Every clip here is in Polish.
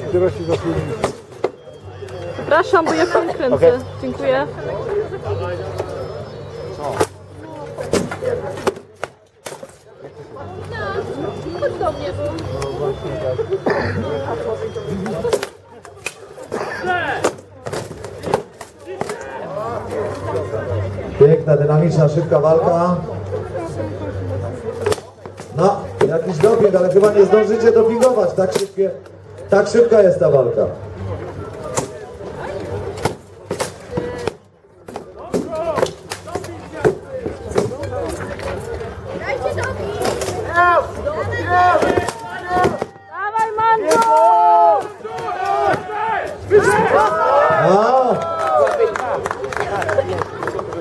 Się zasłonię. Przepraszam, bo ja film kręcę. Dziękuję. Chodź do mnie, bo... Piękna, dynamiczna, szybka walka. No, jakiś doping, ale chyba nie zdążycie dopingować. Tak, szybkie, tak szybka jest ta walka.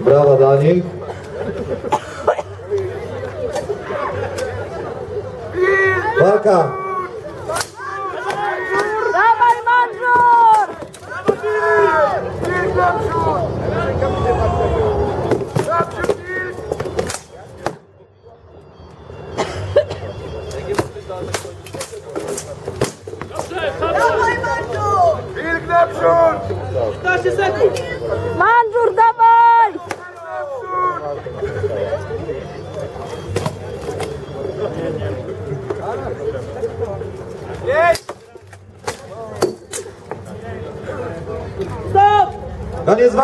Brawa dla nich. Walka. Dawaj, Mandur! Wilk naprzód! Mandur, dawaj! Ganizva